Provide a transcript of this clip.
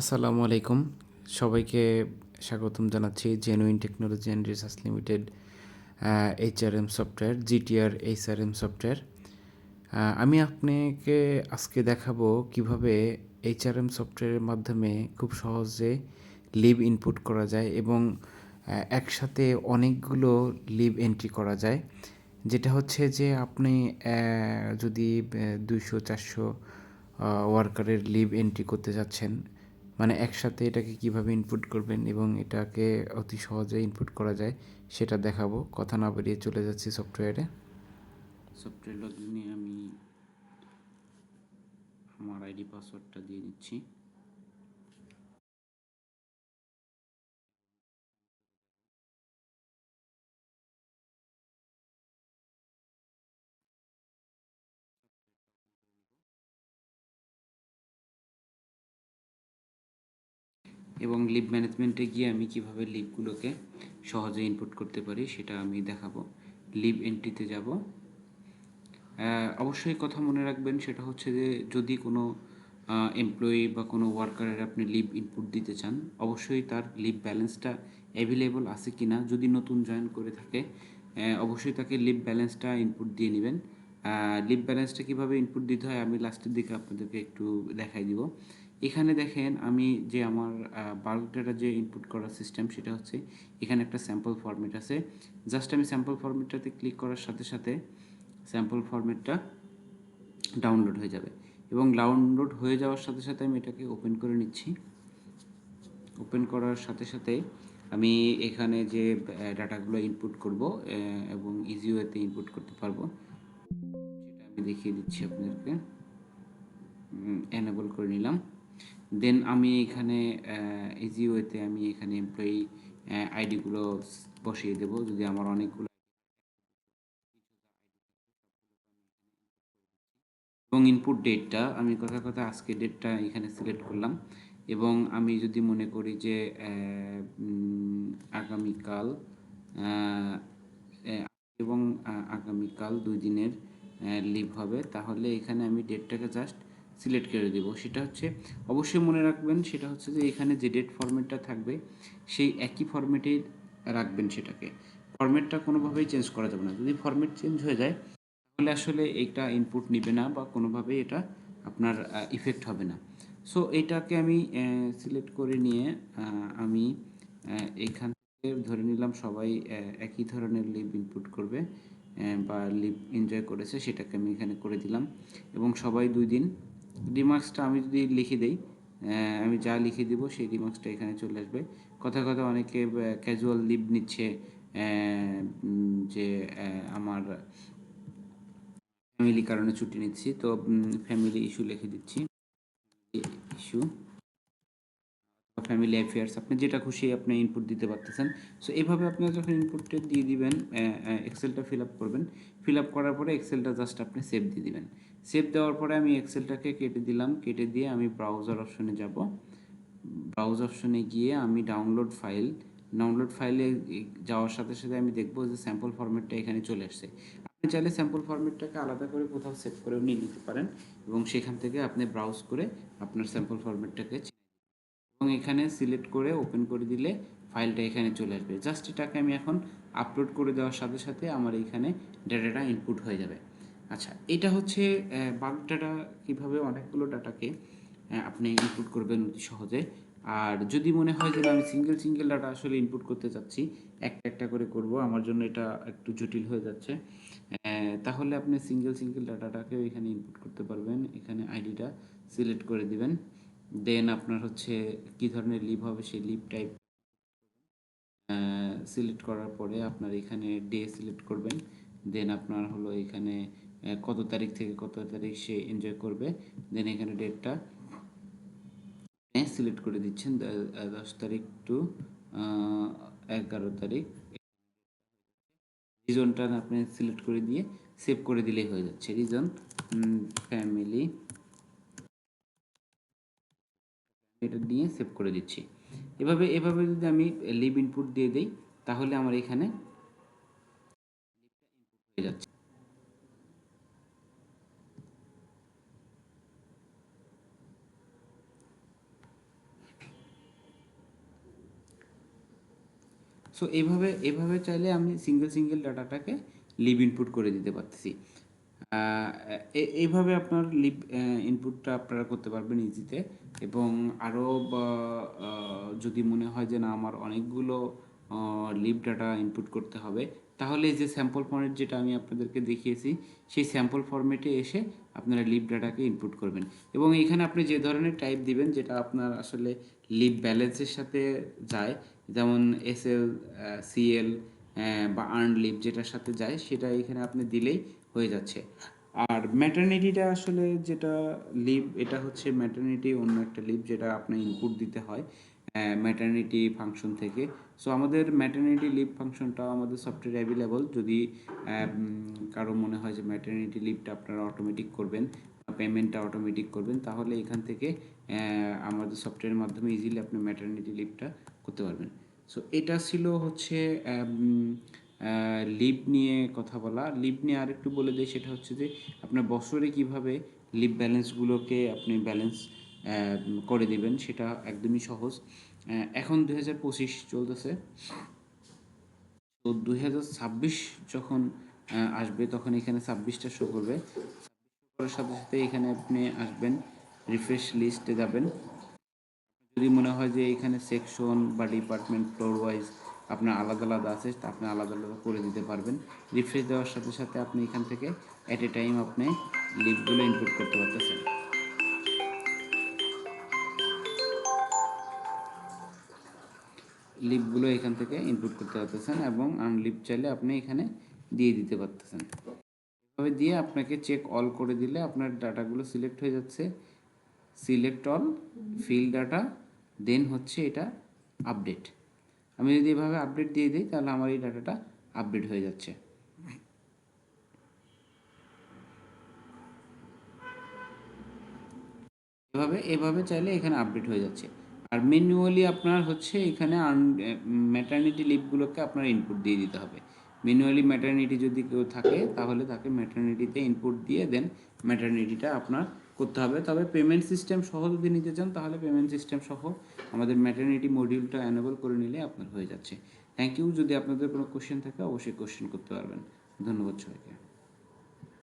আসসালামু আলাইকুম। সবাইকে স্বাগতম জানাচ্ছি Genuine Technology and Research Limited HRM software GTR HRM software আমি আপনাকে আজকে দেখাবো কীভাবে এইচআরএম সফটওয়্যারের মাধ্যমে খুব সহজে লিভ ইনপুট করা যায় এবং একসাথে অনেকগুলো লিভ এন্ট্রি করা যায়। যেটা হচ্ছে যে আপনি যদি দুইশো, চারশো ওয়ার্কারের লিভ এন্ট্রি করতে যাচ্ছেন মানে একসাথে এটাকে কীভাবে ইনপুট করবেন এবং এটাকে অতি সহজে ইনপুট করা যায়, সেটা দেখাবো। কথা না বেরিয়ে চলে যাচ্ছি সফটওয়্যারে সফটওয়্যার লগইনে আমি আমার আইডি পাসওয়ার্ডটা দিয়ে নিচ্ছি এবং লিভ ম্যানেজমেন্টে গিয়ে আমি কীভাবে লিভগুলোকে সহজে ইনপুট করতে পারি সেটা আমি দেখাবো। লিভ এন্ট্রিতে যাব। অবশ্যই কথা মনে রাখবেন সেটা হচ্ছে যে যদি কোনো এমপ্লয়ি বা কোনো ওয়ার্কারের আপনি লিভ ইনপুট দিতে চান, অবশ্যই তার লিভ ব্যালেন্সটা অ্যাভেলেবল আছে কি না যদি নতুন জয়েন করে থাকে অবশ্যই তাকে লিভ ব্যালেন্সটা ইনপুট দিয়ে নেবেন। লিভ ব্যালেন্সটা কীভাবে ইনপুট দিতে হয় আমি লাস্টের দিকে আপনাদেরকে একটু দেখাই দিব। এখানে দেখেন আমি যে আমার বাল্ক ডাটা যে ইনপুট করার সিস্টেম সেটা হচ্ছে এখানে একটা স্যাম্পল ফরম্যাট আছে। জাস্ট আমি স্যাম্পল ফরম্যাটটাতে ক্লিক করার সাথে সাথে স্যাম্পল ফরম্যাটটা ডাউনলোড হয়ে যাবে। এবং ডাউনলোড হয়ে যাওয়ার সাথে সাথে আমি এটাকে ওপেন করে নিচ্ছি। ওপেন করার সাথে সাথে আমি এখানে যে ডাটাগুলো ইনপুট করব এবং ইজি ওয়েতে ইনপুট করতে পারব, সেটা আমি দেখিয়ে দিচ্ছি আপনাদেরকে। এনেবল করে নিলাম। দেন আমি এখানে ইজি ওয়েতে আমি এখানে এমপ্লয়ি আইডিগুলো বসিয়ে দেব। যদি আমার অনেকগুলো এবং ইনপুট ডেটটা আমি কথা কথা আজকে ডেটটা এখানে সিলেক্ট করলাম। এবং আমি যদি মনে করি যে আগামীকাল এবং আগামীকাল দুই দিনের লিভ হবে, তাহলে এখানে আমি ডেটটাকে জাস্ট সিলেক্ট করে দেব। সেটা হচ্ছে, অবশ্যই মনে রাখবেন, সেটা হচ্ছে যে এখানে যে ডেট ফরম্যাটটা থাকবে, সেই একই ফরম্যাটেই রাখবেন সেটাকে। ফরম্যাটটা কোনোভাবেই চেঞ্জ করা যাবে না। যদি ফরম্যাট চেঞ্জ হয়ে যায়, তাহলে আসলে এটা ইনপুট নিবে না বা কোনোভাবেই এটা আপনার ইফেক্ট হবে না। সো এটাকে আমি সিলেক্ট করে নিয়ে আমি এখান থেকে ধরে নিলাম সবাই একই ধরনের লিভ ইনপুট করবে বা লিভ এনজয় করেছে, সেটাকে আমি এখানে করে দিলাম। এবং সবাই দুই দিন রিমার্কসটা আমি যদি লিখে দেই আমি যা লিখে দিব সেই রিমার্কসটা এখানে চলে আসবে। কথা কথা অনেকে ক্যাজুয়াল লিভ নিচ্ছে যে আমার ফ্যামিলি কারণে ছুটি নিচ্ছি, তো ফ্যামিলি ইস্যু লিখে দিচ্ছি। ইস্যু ফ্যামিলি অ্যাফেয়ার্স আপনি যেটা খুশি আপনি ইনপুট দিতে পারতেছেন। সো এইভাবে আপনি যখন ইনপুটটা দিয়ে দিবেন এক্সেলটা ফিল আপ করবেন। ফিল আপ করার পরে এক্সেলটা জাস্ট আপনি সেভ দিয়ে দিবেন। সেভ দেওয়ার পরে আমি এক্সেলটাকে কেটে দিলাম। কেটে দিয়ে আমি ব্রাউজার অপশনে যাব। ব্রাউজ অপশনে গিয়ে আমি ডাউনলোড ফাইল ডাউনলোড ফাইলে যাওয়ার সাথে সাথে আমি দেখব যে স্যাম্পল ফরম্যাটটা এখানে চলে আসছে। আপনি চাইলে স্যাম্পল ফরম্যাটটাকে আলাদা করে কোথাও সেভ করেও নিয়ে নিতে পারেন এবং সেখান থেকে আপনি ব্রাউজ করে আপনার স্যাম্পল ফরম্যাটটাকে এবং এখানে সিলেক্ট করে ওপেন করে দিলে ফাইলটা এখানে চলে আসবে। জাস্ট এটাকে আমি এখন আপলোড করে দেওয়ার সাথে সাথে আমার এখানে ডাটাটা ইনপুট হয়ে যাবে। আচ্ছা এটা হচ্ছে বাল্ক ডাটা কীভাবে অনেকগুলো ডাটাকে আপনি ইনপুট করবেন অতি সহজে। আর যদি মনে হয় যে আমি সিঙ্গেল সিঙ্গেল ডাটা আসলে ইনপুট করতে চাচ্ছি, একটা একটা করে করব, আমার জন্য এটা একটু জটিল হয়ে যাচ্ছে। তাহলে আপনি সিঙ্গেল সিঙ্গেল ডাটাটাকেও এখানে ইনপুট করতে পারবেন। এখানে আইডিটা সিলেক্ট করে দিবেন। দেন আপনার হচ্ছে কি ধরনের লিভ হবে সেই লিভ টাইপ সিলেক্ট করার পরে আপনার এখানে ডে সিলেক্ট করবেন। দেন আপনার হলো এখানে কত তারিখ থেকে কত তারিখ সে এনজয় করবে। দেন এখানে ডেটটা সিলেক্ট করে দিচ্ছেন। দশ তারিখ টু এগারো তারিখ। রিজনটা আপনি সিলেক্ট করে দিয়ে সেভ করে দিলেই হয়ে যাচ্ছে। রিজন ফ্যামিলি এটা দিয়ে সেভ করে দিচ্ছি। এভাবে এভাবে যদি আমি লিভ ইনপুট দিয়ে দেই, তাহলে আমার এখানে হয়ে যাচ্ছে। সো এভাবে এভাবে চাইলে আমি সিঙ্গেল সিঙ্গেল ডাটাটাকে লিভ ইনপুট করে দিতে পারতেছি। এইভাবে আপনার লিভ ইনপুটটা আপনারা করতে পারবেন ইজিতে এবং আরও যদি মনে হয় যে না, আমার অনেকগুলো লিভ ডাটা ইনপুট করতে হবে, তাহলে যে স্যাম্পল ফর্মেট যেটা আমি আপনাদেরকে দেখিয়েছি, সেই স্যাম্পল ফর্মেটে এসে আপনারা লিভ ডাটাকে ইনপুট করবেন। এবং এখানে আপনি যে ধরনের টাইপ দিবেন, যেটা আপনার আসলে লিভ ব্যালেন্সের সাথে যায়, যেমন এস এল সিএল বা আর্ন লিভ যেটার সাথে যায়, সেটা এখানে আপনি দিলেই হয়ে যাচ্ছে। আর ম্যাটার্নিটিটা আসলে যেটা লিভ এটা হচ্ছে ম্যাটার্নিটি অন্য একটা লিভ যেটা আপনার ইনপুট দিতে হয় ম্যাটার্নিটি ফাংশন থেকে। সো আমাদের ম্যাটার্নিটি লিভ ফাংশনটা আমাদের সফটওয়্যার অ্যাভেলেবল যদি কারও মনে হয় যে ম্যাটার্নিটি লিভটা আপনারা অটোমেটিক করবেন পেমেন্টটা অটোমেটিক করবেন, তাহলে এখান থেকে আমাদের সফটওয়্যারের মাধ্যমে ইজিলি আপনি ম্যাটার্নিটি লিভটা করতে পারবেন। সো এটা ছিল হচ্ছে লিভ নিয়ে কথা বলা। লিভ নিয়ে আরেকটু বলে দিই, সেটা হচ্ছে যে, আপনার বছরে কীভাবে লিভ ব্যালেন্সগুলোকে আপনি ব্যালেন্স করে দিবেন, সেটা একদমই সহজ। এখন দু হাজার পঁচিশ চলতেছে। তো দু হাজার ছাব্বিশ যখন আসবে, তখন এখানে ছাব্বিশটা শো করবে। করার সাথে সাথে এখানে আপনি আসবেন রিফ্রেশ লিস্টে যাবেন। যদি মনে হয় যে এখানে সেকশন বা ডিপার্টমেন্ট ফ্লোর ওয়াইজ আপনার আলাদা আলাদা আছে আপনি আলাদা আলাদা করে দিতে পারবেন। রিফ্রেশ দেওয়ার সাথে সাথে আপনি এখান থেকে অ্যাট এ টাইম আপনি লিভগুলো ইনপুট করতে পারতেছেন। লিভগুলো এখান থেকে ইনপুট করতে পারতেছেন এবং আনলিভ চাইলে আপনি এখানে দিয়ে দিতে পারতেছেন। এভাবে দিয়ে আপনাকে চেক অল করে দিলে আপনার ডাটাগুলো সিলেক্ট হয়ে যাচ্ছে। সিলেক্ট অল ফিল ডাটা দেন হচ্ছে এটা আপডেট আমি যদি এভাবে আপডেট দিয়ে দিই, তাহলে আমার এই ডাটাটা আপডেট হয়ে যাচ্ছে। এভাবে এভাবে চাইলে এখানে আপডেট হয়ে যাচ্ছে। আর ম্যানুয়ালি আপনার হচ্ছে এখানে ম্যাটার্নিটি লিভগুলোকে আপনার ইনপুট দিয়ে দিতে হবে। ম্যানুয়ালি ম্যাটার্নিটি যদি কেউ থাকে, তাহলে তাকে ম্যাটার্নিটিতে ইনপুট দিয়ে দেন। ম্যাটার্নিটিটা আপনার করতে হবে। তবে পেমেন্ট সিস্টেম সহ যদি নিতে চান, তাহলে পেমেন্ট সিস্টেম সহ আমাদের ম্যাটার্নিটি মডিউলটা অ্যানেবল করে নিলে আপনার হয়ে যাচ্ছে। থ্যাংক ইউ যদি আপনাদের কোনো কোশ্চেন থাকে, অবশ্যই কোশ্চেন করতে পারবেন। ধন্যবাদ সবাইকে।